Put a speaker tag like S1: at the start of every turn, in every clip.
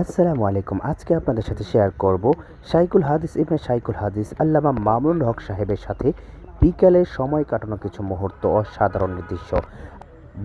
S1: আসসালামু আলাইকুম। আজকে আপনাদের সাথে শেয়ার করব শাইকুল হাদিস ইবনে শাইকুল হাদিস আল্লামা মামুনুল হক সাহেবের সাথে বিকালের সময় কাটানো কিছু মুহূর্ত অসাধারণ দৃশ্য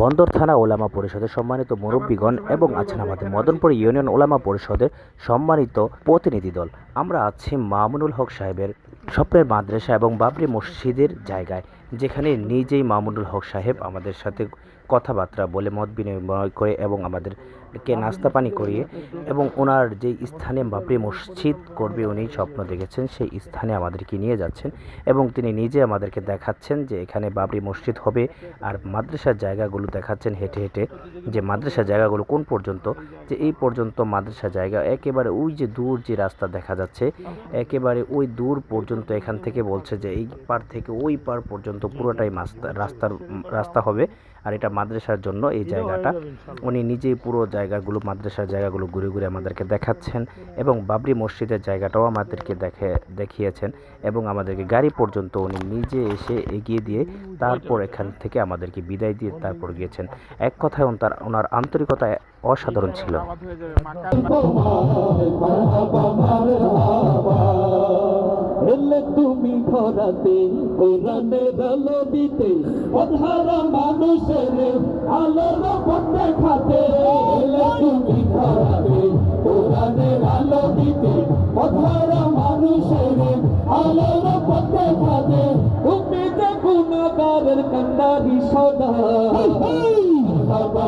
S1: বন্দর থানা ওলামা পরিষদের সম্মানিত মুরব্বীগণ এবং আছেন আমাদের মদনপুর ইউনিয়ন ওলামা পরিষদের সম্মানিত প্রতিনিধি দল। আমরা আছি মামুনুল হক সাহেবের স্বপ্নের মাদ্রাসা এবং বাবরি মসজিদের জায়গায়। যেখানে নিজেই মামুনুল হক সাহেব আমাদের সাথে কথাবার্তা বলে মত বিনিময় করে এবং আমাদেরকে নাস্তা পানি করিয়ে এবং ওনার যে স্থানে বাবরি মসজিদ করবে উনি স্বপ্ন দেখেছেন সেই স্থানে আমাদেরকে নিয়ে যাচ্ছেন এবং তিনি নিজে আমাদেরকে দেখাচ্ছেন যে এখানে বাবরি মসজিদ হবে আর মাদ্রাসার জায়গাগুলো দেখাচ্ছেন হেঁটে হেঁটে যে মাদ্রাসার জায়গাগুলো কোন পর্যন্ত? যে এই পর্যন্ত মাদ্রাসা জায়গা একেবারে ওই যে দূর যে রাস্তা দেখা যাচ্ছে একেবারে ওই দূর পর্যন্ত এখান থেকে বলছে যে এই পার থেকে ওই পার পর্যন্ত পুরোটাই মাস্তা, রাস্তার রাস্তা হবে। আর এটা মাদ্রাসার জন্য এই জায়গাটা। উনি নিজেই পুরো জায়গাগুলো, মাদ্রাসার জায়গাগুলো ঘুরে ঘুরে আমাদেরকে দেখাচ্ছেন এবং বাবরি মসজিদের জায়গাটাও আমাদেরকে দেখে, দেখিয়েছেন এবং আমাদেরকে গাড়ি পর্যন্ত উনি নিজে এসে এগিয়ে দিয়ে তারপর এখান থেকে আমাদেরকে বিদায় দিয়ে তারপর গিয়েছেন। এক কথায় তার ওনার আন্তরিকতা অসাধারণ ছিল।
S2: ধরাতে কোরআনের আলো দিতে অধার মানুষের আলোর পথ খাতে এলে তুমি ধরাতে কোরআনের আলো দিতে অধার মানুষের আলোর পথ খাতে তুমি যে গুণাগারের কান্দারি সদা। বাবা